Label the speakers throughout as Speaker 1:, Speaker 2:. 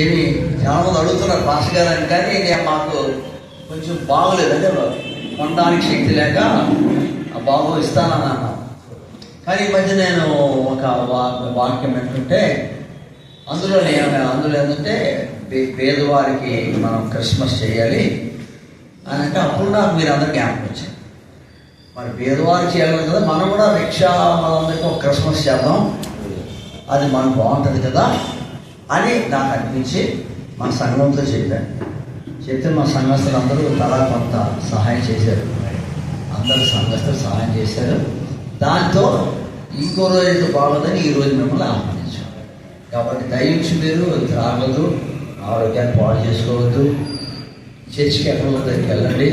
Speaker 1: ఏమి చాలామంది అడుగుతున్నారు పాస్ గారు అని కానీ నేను మాకు కొంచెం బాగోలేదు. అంటే కొనడానికి శక్తి లేక ఆ బాబు ఇస్తానని అన్నా కానీ ఈ మధ్య నేను ఒక వాక్యం ఏంటంటే అందులో నేను అందులో ఏంటంటే పేదవారికి మనం క్రిస్మస్ చేయాలి అని అంటే అప్పుడు నాకు మీరు అందరు జ్ఞాపకం వచ్చారు. మరి పేదవారికి చేయాలి కదా మనం కూడా రిక్షా మనందరికీ ఒక క్రిస్మస్ చేద్దాం. అది మనకు బాగుంటుంది కదా. అని నాకు అనిపించి మా సంఘంతో చెప్పాను చెప్తే మా సంఘస్థులు అందరూ తలా కొంత సహాయం చేశారు. అందరూ సంఘస్థులు సహాయం చేశారు. దాంతో ఇంకో రోజు అయితే బాగుందని ఈ రోజు మిమ్మల్ని ఆహ్వానించాం. కాబట్టి దయచేసి మీరు త్రాగదు ఆరోగ్యాన్ని పాడు చేసుకోవద్దు. చర్చికి ఎక్కడ దగ్గరికి వెళ్ళండి.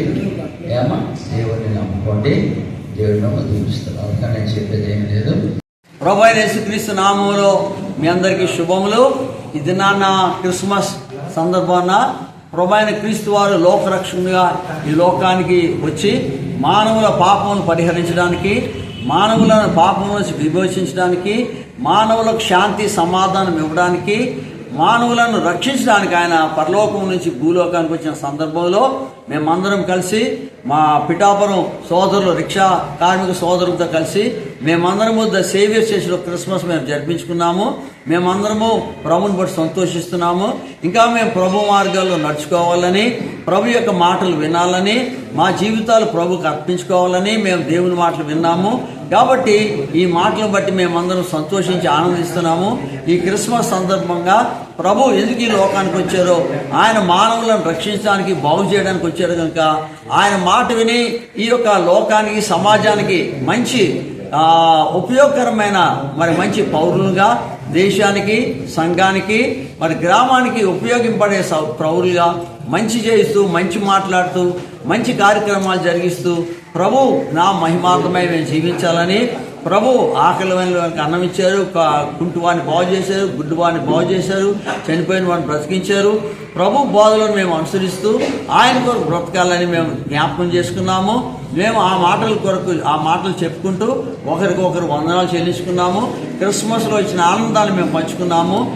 Speaker 1: ఏమా? దేవుడిని నమ్ముకోండి. దేవుడి నమ్మ దీవిస్తారు అందుకని నేను చెప్పేది ఏం లేదు. ప్రభా యేసుక్రీస్తు నామంలో మీ అందరికీ శుభములు. ఇది నాన్న క్రిస్మస్ సందర్భాన ప్రభాయన క్రీస్తు వారు లోకరక్షణగా ఈ లోకానికి వచ్చి మానవుల పాపమును పరిహరించడానికి మానవులను పాపం నుంచి విమోచించడానికి మానవులకు శాంతి సమాధానం ఇవ్వడానికి మానవులను రక్షించడానికి ఆయన పరలోకం నుంచి భూలోకానికి వచ్చిన సందర్భంలో మేమందరం కలిసి మా పిఠాపురం సోదరులు రిక్షా కార్మిక సోదరులతో కలిసి మేమందరము ద సేవియర్ స్టేషన్లో క్రిస్మస్ మేము జరిపించుకున్నాము. మేమందరము ప్రభుని బట్టి సంతోషిస్తున్నాము. ఇంకా మేము ప్రభు మార్గాల్లో నడుచుకోవాలని ప్రభు యొక్క మాటలు వినాలని మా జీవితాలు ప్రభుకు అర్పించుకోవాలని మేము దేవుని మాటలు విన్నాము. కాబట్టి ఈ మాటలను బట్టి మేమందరం సంతోషించి ఆనందిస్తున్నాము. ఈ క్రిస్మస్ సందర్భంగా ప్రభు ఎందుకు ఈ లోకానికి వచ్చారో ఆయన మానవులను రక్షించడానికి బాగు చేయడానికి వచ్చారు కనుక ఆయన మాట విని ఈ యొక్క లోకానికి సమాజానికి మంచి ఉపయోగకరమైన మరి మంచి పౌరులుగా దేశానికి సంఘానికి మరి గ్రామానికి ఉపయోగింపడే పౌరులుగా మంచి చేయిస్తూ మంచి మాట్లాడుతూ మంచి కార్యక్రమాలు జరిగిస్తూ ప్రభు నా మహిమార్థమై మేము జీవించాలని ప్రభు ఆకలి వాళ్ళకి అన్నం ఇచ్చారు క- కుంటువాన్ని బాగు చేశారు గుడ్డువాన్ని బాగు చేశారు చనిపోయిన వాడిని బ్రతికించారు. ప్రభు బోధలను మేము అనుసరిస్తూ ఆయన కొరకు బ్రతకాలని మేము జ్ఞాపకం చేసుకున్నాము. మేము ఆ మాటల కొరకు ఆ మాటలు చెప్పుకుంటూ ఒకరికొకరు వందనాలు చెల్లించుకున్నాము. క్రిస్మస్లో వచ్చిన ఆనందాన్ని మేము పంచుకున్నాము.